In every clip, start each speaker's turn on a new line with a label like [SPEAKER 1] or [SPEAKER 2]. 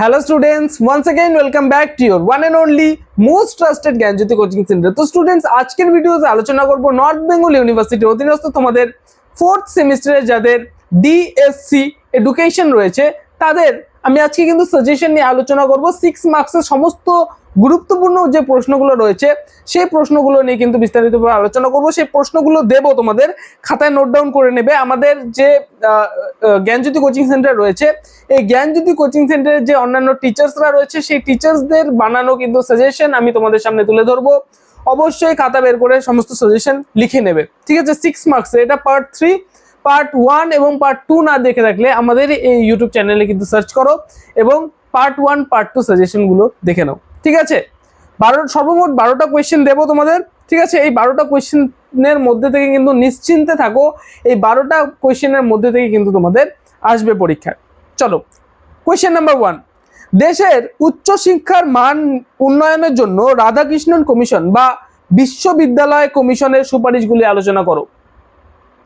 [SPEAKER 1] hello students once again welcome back to your one and only most trusted Gyanjyoti coaching centre তো students আজকের ভিডিওতে আলোচনা করব north Bengal ইউনিভার্সিটির অধীনস্থ তোমাদের ফোর্থ সেমিস্টারে যাদের ডিএসসি এডুকেশন রয়েছে তাদের আমি আজকে কিন্তু সাজেশন নিয়ে আলোচনা করব সিক্স মার্কসের সমস্ত গুরুত্বপূর্ণ যে প্রশ্নগুলো রয়েছে, সেই প্রশ্নগুলো নিয়ে কিন্তু বিস্তারিতভাবে আলোচনা করব। সেই প্রশ্নগুলো দেব তোমাদের, খাতায় নোট ডাউন করে নেবে। আমাদের যে জ্ঞানজ্যোতি কোচিং সেন্টার রয়েছে, এই জ্ঞানজ্যোতি কোচিং সেন্টারের যে অন্যান্য টিচার্সরা রয়েছে, সেই টিচার্সদের বানানো কিন্তু সাজেশন আমি তোমাদের সামনে তুলে ধরবো। অবশ্যই খাতা বের করে সমস্ত সাজেশন লিখে নেবে। ঠিক আছে সিক্স মার্কস এটা পার্ট থ্রি পার্ট ওয়ান এবং পার্ট টু না দেখে থাকলে আমাদের এই ইউটিউব চ্যানেলে কিন্তু সার্চ করো এবং পার্ট ওয়ান পার্ট টু সাজেশনগুলো দেখে নাও। ঠিক আছে? বারো, সর্বমোট বারোটা কোয়েশ্চেন দেবো তোমাদের। ঠিক আছে? এই বারোটা কোয়েশ্চেনের মধ্যে থেকে কিন্তু নিশ্চিন্তে থাকো। এই বারোটা কোয়েশ্চেনের মধ্যে থেকে কিন্তু তোমাদের আসবে পরীক্ষায় চলো কোয়েশ্চেন নাম্বার ওয়ান দেশের উচ্চশিক্ষার মান উন্নয়নের জন্য রাধাকৃষ্ণন কমিশন বা বিশ্ববিদ্যালয় কমিশনের সুপারিশগুলি আলোচনা করো।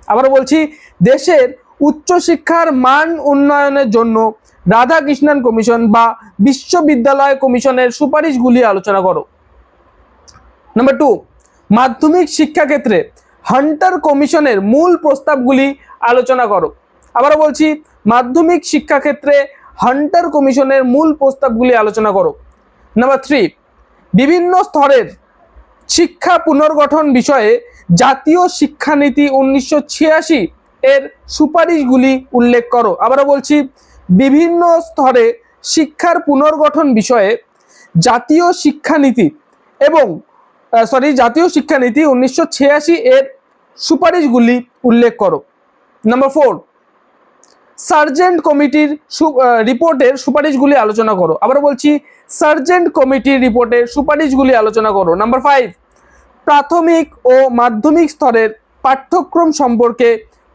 [SPEAKER 1] আবার বলছি, দেশের উচ্চশিক্ষার মান উন্নয়নের জন্য রাধাকৃষ্ণন কমিশন বা বিশ্ববিদ্যালয় কমিশনের সুপারিশগুলি আলোচনা করো। নাম্বার টু মাধ্যমিক শিক্ষাক্ষেত্রে হান্টার কমিশনের মূল প্রস্তাবগুলি আলোচনা করো। আবারও বলছি, মাধ্যমিক শিক্ষাক্ষেত্রে হান্টার কমিশনের মূল প্রস্তাবগুলি আলোচনা করো। নাম্বার থ্রি বিভিন্ন স্তরের শিক্ষা পুনর্গঠন বিষয়ে জাতীয় শিক্ষানীতি উনিশশো ছিয়াশি এর সুপারিশগুলি উল্লেখ করো। আবারও বলছি বিভিন্ন স্তরে শিক্ষার পুনর্গঠন বিষয়ে জাতীয় শিক্ষানীতি এবং সরি জাতীয় শিক্ষানীতি উনিশশো ছিয়াশি এর সুপারিশগুলি উল্লেখ করো। নাম্বার ফোর সার্জেন্ট কমিটির রিপোর্টের সুপারিশগুলি আলোচনা করো। আবার বলছি, সার্জেন্ট কমিটির রিপোর্টের সুপারিশগুলি আলোচনা করো। নাম্বার ফাইভ প্রাথমিক ও মাধ্যমিক স্তরের পাঠ্যক্রম সম্পর্কে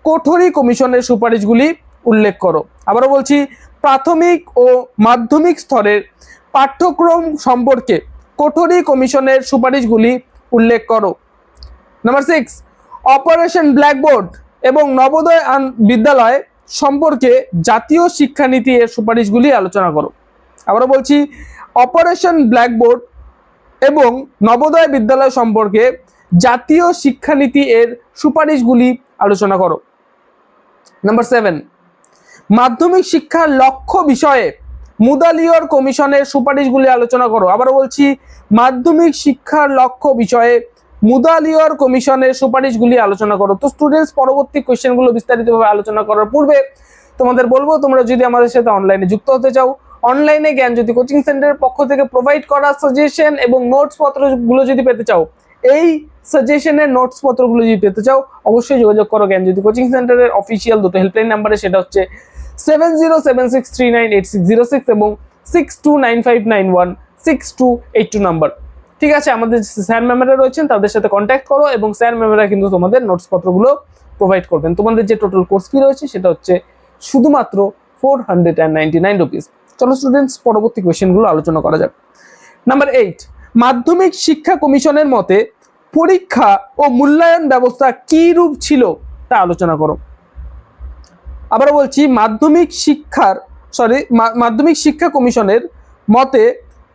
[SPEAKER 1] কোঠরি কমিশনের সুপারিশগুলি উল্লেখ করো। আবারও বলছি, প্রাথমিক ও মাধ্যমিক স্তরের পাঠ্যক্রম সম্পর্কে কোঠরি কমিশনের সুপারিশগুলি উল্লেখ করো। নাম্বার সিক্স অপারেশন ব্ল্যাকবোর্ড এবং নবোদয় বিদ্যালয় সম্পর্কে জাতীয় শিক্ষানীতি এর সুপারিশগুলি আলোচনা করো। আবারও বলছি, অপারেশন ব্ল্যাকবোর্ড এবং নবোদয় বিদ্যালয় সম্পর্কে জাতীয় শিক্ষানীতি এর সুপারিশগুলি আলোচনা করো। নাম্বার সেভেন মাধ্যমিক শিক্ষার লক্ষ্য বিষয়ে মুদালিয়র কমিশনের সুপারিশগুলি আলোচনা করো। আবারও বলছি, মাধ্যমিক শিক্ষার লক্ষ্য বিষয়ে মুদালিয়র কমিশনের সুপারিশগুলি আলোচনা করো। তো স্টুডেন্টস পরবর্তী কোয়েশ্চেনগুলো বিস্তারিতভাবে আলোচনা করার পূর্বে তোমাদের বলব, তোমরা যদি আমাদের সাথে অনলাইনে যুক্ত হতে চাও অনলাইনে জ্ঞানজ্যোতি কোচিং সেন্টারের পক্ষ থেকে প্রোভাইড করা সাজেশন এবং নোটস পত্রগুলো যদি পেতে চাও, এই সাজেশনের নোটস পত্রগুলো যদি পেতে চাও, অবশ্যই যোগাযোগ করো জ্ঞানজ্যোতি কোচিং সেন্টারের অফিসিয়াল দুটো হেল্পলাইন নাম্বারে সেটা হচ্ছে seven zero seven six three nine eight six, zero six এবং six two nine five nine one six two eight two number ঠিক আছে, আমাদের স্যার ম্যামেরা রয়েছেন, তাদের সাথে কন্ট্যাক্ট করো এবং স্যার ম্যামেরা কিন্তু তোমাদের নোটস পত্রগুলো প্রোভাইড করবেন। তোমাদের যে টোটাল কোর্স ফি রয়েছে, সেটা হচ্ছে শুধুমাত্র four hundred and ninety nine rupees চলো স্টুডেন্টস পরবর্তী কোয়েশ্চেনগুলো আলোচনা করা যাক। নাম্বার এইট মাধ্যমিক শিক্ষা কমিশনের মতে পরীক্ষা ও মূল্যায়ন ব্যবস্থা কী রূপ ছিল, তা আলোচনা করো। আবার বলছি, মাধ্যমিক শিক্ষার সরি মাধ্যমিক শিক্ষা কমিশনের মতে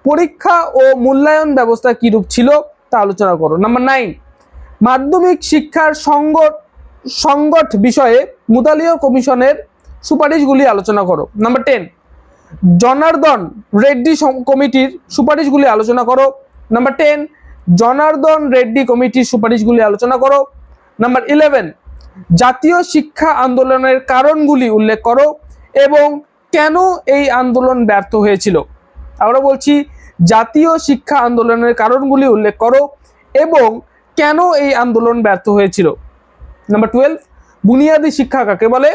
[SPEAKER 1] পরীক্ষা ও মূল্যায়ন ব্যবস্থা কীরূপ ছিল তা আলোচনা করো। নাম্বার নাইন মাধ্যমিক শিক্ষার সংগঠ সংগঠ বিষয়ে মুদালীয় কমিশনের সুপারিশগুলি আলোচনা করো। নাম্বার টেন জনার্দন রেড্ডি কমিটির সুপারিশগুলি আলোচনা করো। নাম্বার টেন জনার্দন রেড্ডি কমিটির সুপারিশগুলি আলোচনা করো। নাম্বার ইলেভেন জাতীয় শিক্ষা আন্দোলনের কারণগুলি উল্লেখ করো এবং কেন এই আন্দোলন ব্যর্থ হয়েছিল। আমরা বলছি, জাতীয় শিক্ষা আন্দোলনের কারণগুলি উল্লেখ করো এবং কেন এই আন্দোলন ব্যর্থ হয়েছিল। নাম্বার টুয়েলভ, বুনিয়াদী শিক্ষা কাকে বলে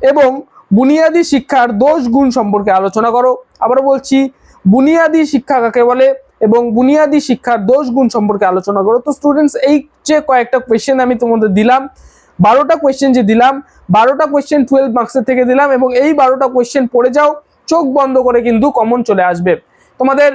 [SPEAKER 1] এবং বুনিয়াদী শিক্ষার দোষ গুণ সম্পর্কে আলোচনা করো। আবার বলছি, বুনিয়াদী শিক্ষা কাকে বলে এবং বুনিয়াদী শিক্ষার দোষ গুণ সম্পর্কে আলোচনা করো। তো স্টুডেন্টস এই যে কয়েকটা কোয়েশ্চেন আমি তোমাদের দিলাম বারোটা কোয়েশ্চেন যে দিলাম, বারোটা কোয়েশ্চেন টুয়েলভ মার্কসের থেকে দিলাম এবং এই বারোটা কোয়েশ্চেন পড়ে যাও, চোখ বন্ধ করে কিন্তু কমন চলে আসবে। তোমাদের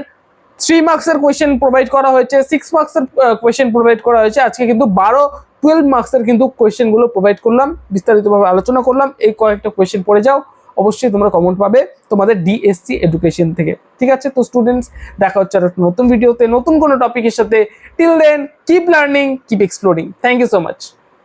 [SPEAKER 1] থ্রি মার্কসের কোয়েশ্চেন প্রোভাইড করা হয়েছে সিক্স মার্কসের কোয়েশ্চেন প্রোভাইড করা হয়েছে, আজকে কিন্তু বারো টুয়েলভ মার্কসের কিন্তু কোয়েশ্চেনগুলো প্রোভাইড করলাম, বিস্তারিতভাবে আলোচনা করলাম, এই কয়েকটা কোয়েশ্চেন পড়ে যাও, অবশ্যই তোমরা কমেন্ট পাবে তোমাদের ডিএসসি এডুকেশন থেকে। ঠিক আছে? তো স্টুডেন্টস দেখা হচ্ছে আর নতুন ভিডিওতে নতুন কোনো টপিকের সাথে till then keep learning keep exploring thank you so much